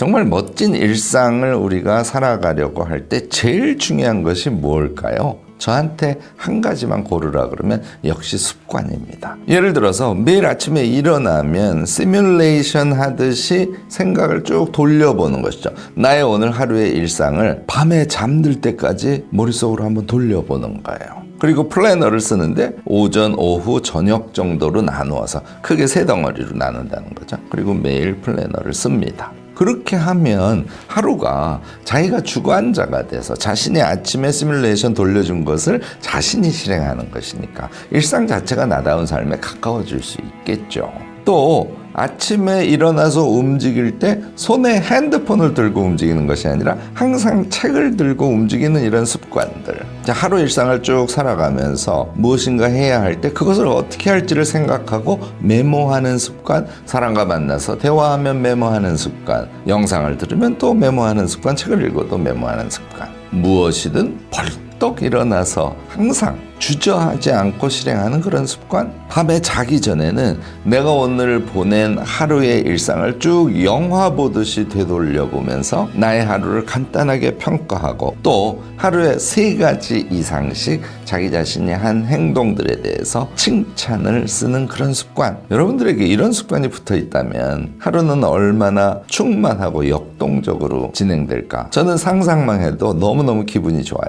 정말 멋진 일상을 우리가 살아가려고 할 때 제일 중요한 것이 뭘까요? 저한테 한 가지만 고르라 그러면 역시 습관입니다. 예를 들어서 매일 아침에 일어나면 시뮬레이션 하듯이 생각을 쭉 돌려보는 것이죠. 나의 오늘 하루의 일상을 밤에 잠들 때까지 머릿속으로 한번 돌려보는 거예요. 그리고 플래너를 쓰는데 오전, 오후, 저녁 정도로 나누어서 크게 세 덩어리로 나눈다는 거죠. 그리고 매일 플래너를 씁니다. 그렇게 하면 하루가 자기가 주관자가 돼서 자신의 아침에 시뮬레이션 돌려준 것을 자신이 실행하는 것이니까 일상 자체가 나다운 삶에 가까워질 수 있겠죠. 또 아침에 일어나서 움직일 때 손에 핸드폰을 들고 움직이는 것이 아니라 항상 책을 들고 움직이는 이런 습관들. 자, 하루 일상을 쭉 살아가면서 무엇인가 해야 할 때 그것을 어떻게 할지를 생각하고 메모하는 습관, 사람과 만나서 대화하면 메모하는 습관, 영상을 들으면 또 메모하는 습관, 책을 읽어도 메모하는 습관. 무엇이든 벌떡 일어나서 항상 주저하지 않고 실행하는 그런 습관? 밤에 자기 전에는 내가 오늘 보낸 하루의 일상을 쭉 영화 보듯이 되돌려 보면서 나의 하루를 간단하게 평가하고 또 하루에 세 가지 이상씩 자기 자신이 한 행동들에 대해서 칭찬을 쓰는 그런 습관. 여러분들에게 이런 습관이 붙어 있다면 하루는 얼마나 충만하고 역동적으로 진행될까? 저는 상상만 해도 너무너무 기분이 좋아요.